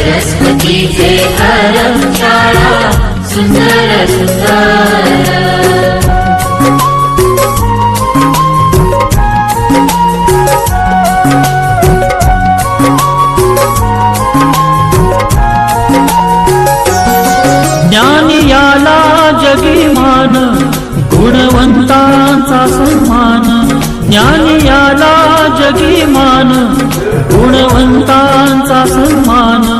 सरस्वतीचे हरम शाळा. सुंदर सुंदर. ज्ञान याला गुणवंतांचा सन्मान. ज्ञान याला जगी मान गुणवंतांचा सन्मान.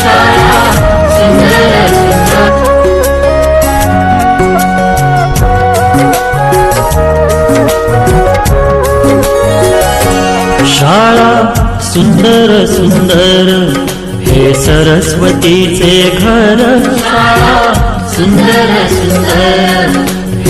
शाळा सुंदर सुंदर शाळा सुंदर सुंदर हे सरस्वतीचे घर. शाळा सुंदर सुंदर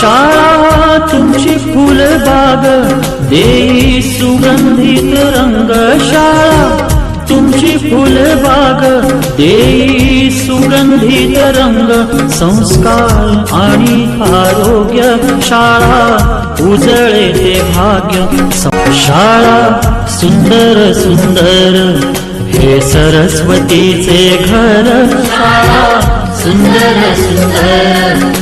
शाळा तुमची फुलबाग देई सुगंधित रंग शाळा तुमची फुलबाग देई सुगंधित रंग संस्कार आणि आरोग्य शाळा. उजळे ते भाग्य शाळा सुंदर सुंदर. हे सरस्वतीचे घर शाळा सुंदर सुंदर.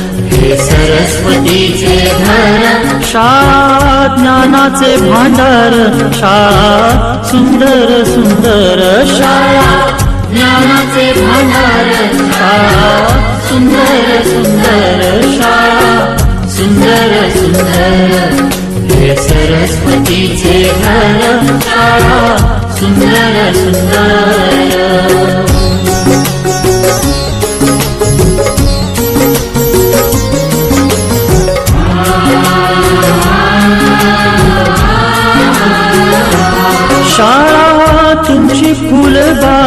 सरस्वतीचे घर शाळा ज्ञानाचे भांडार शाळा सुंदर सुंदर शाळा ज्ञानाचे भांडार शाळा सुंदर सुंदर शाळा सुंदर सुंदर. हे सरस्वतीचे घर शाळा सुंदर सुंदर.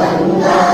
Allah.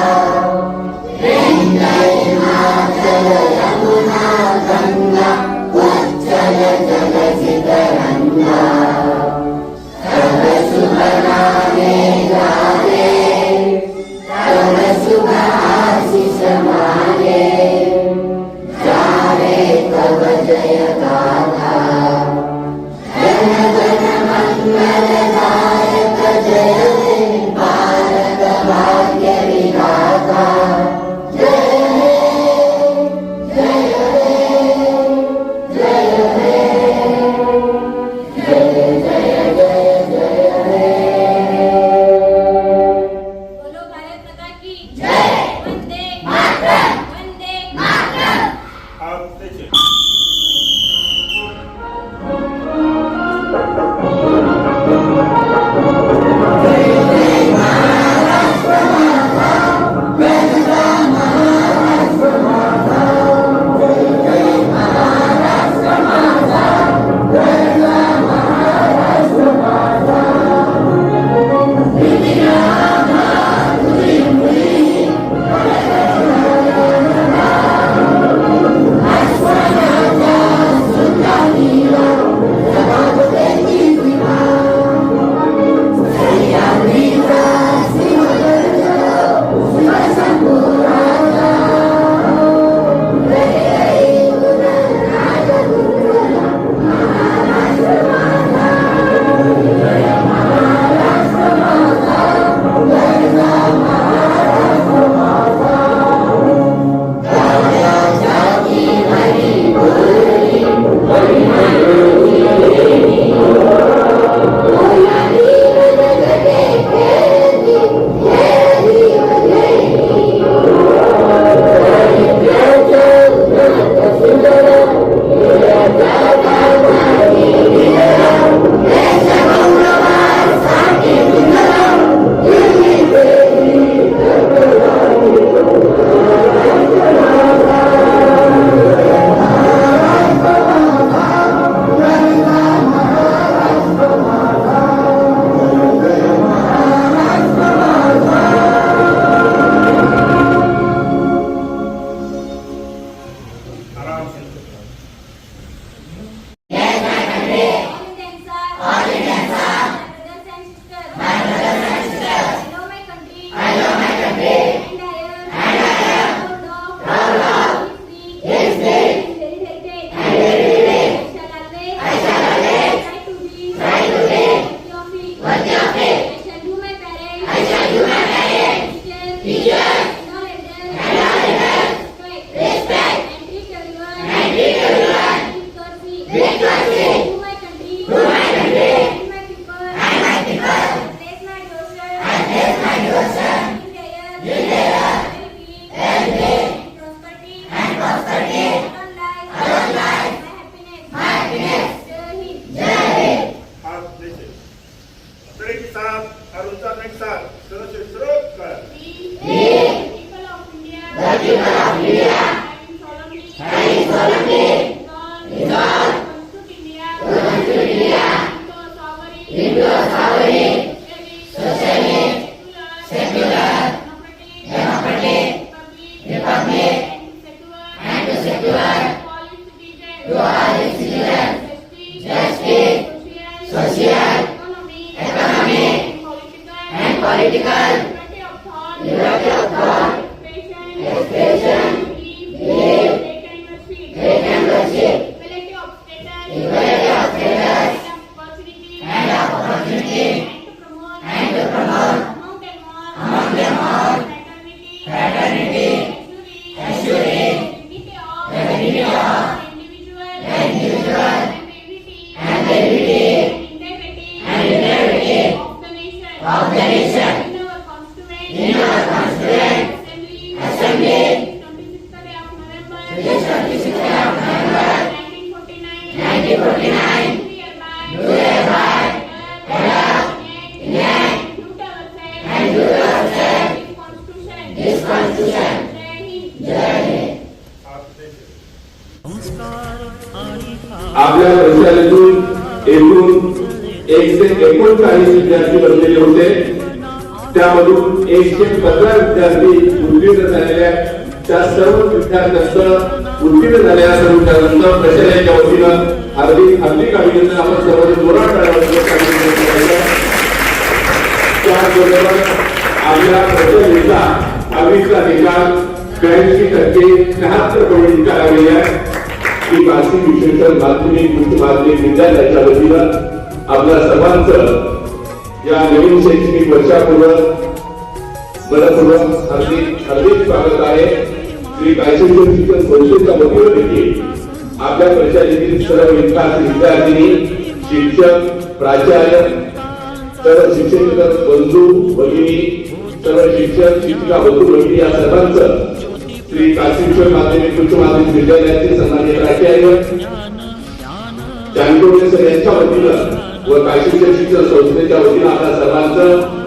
एकशे एकोणचाळीस विद्यार्थी बनलेले एकशे पंधरा विद्यार्थी उत्तीर्ण त्यानंतर विद्यार्थ्यांचं उत्तीर्ण झालेल्या सर्व विद्यार्थ्यांचं प्रशालेच्या वतीनं हार्दिक हार्दिक अभिनंदन. आपण सर्वांनी जोरात त्याचबरोबर आपल्या प्रशालेचा दहावीचा निकाल ब्याऐंशी टक्के शहात्तर करोड निकाल आलेले आहे की मासिक विशेषण माध्यमिक उच्च माध्यमिक विद्यालयाच्या वतीनं आपल्या सर्वांचं या नवीन शैक्षणिक वर्षापूर्वक मनपूर्वक हार्दिक हार्दिक स्वागत आहे. श्री कायशेश्वर शिक्षण संस्थेच्या वतीनं देखील आपल्या परिषदेतील सर्व विकास विद्यार्थिनी शिक्षक प्राचार्य सर्व शिक्षक बंधू भगिनी सर्व शिक्षक शिक्षिका बंधू भगिनी या सर्वांचं श्री काशीश्वर माध्यमिक उच्च माध्यमिक विद्यालयाचे सन्मान्य प्राचार्य जानकोडे सर यांच्या वतीनं व काशीश्वर शिक्षण संस्थेच्या वतीनं आपल्या सर्वांचं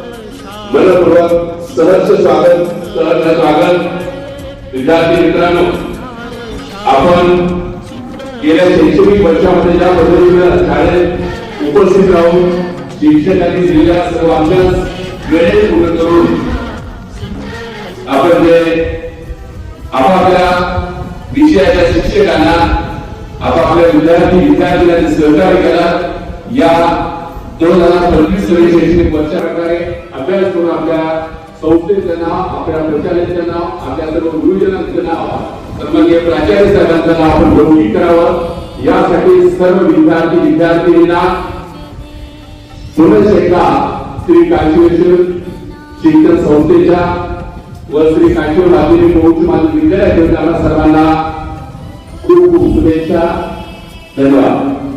मनपूर्वक सहर्ष स्वागत सहर्ष स्वागत. विद्यार्थी मित्रांनो आपण गेल्या शैक्षणिक वर्षामध्ये ज्या पद्धतीनं शाळेत उपस्थित राहून शिक्षकांनी दिलेल्या सर्व अभ्यास वेळेत पूर्ण करून आपण जे आपापल्या विषयाच्या शिक्षकांना आपापल्या विद्यार्थी विद्यार्थ्यांनी सहकार्य केला या दोन हजार पंचवीस शैक्षणिक वर्षा प्रकारे अभ्यास करून आपल्या संस्थेचं नाव आपल्या प्रचाराचं नाव आपल्या सर्व गुरुजनांचं नाव सन्माननीय प्राचार्य साहेबांचं नाव आपण लौकिक करावं. यासाठी सर्व विद्यार्थी विद्यार्थिनींना पुनश्च एकदा श्री काशीवेश्वर शिक्षण संस्थेच्या व श्री काशीव रात्री उच्च माझे विद्यालयाच्या सर्वांना खूप खूप शुभेच्छा. धन्यवाद.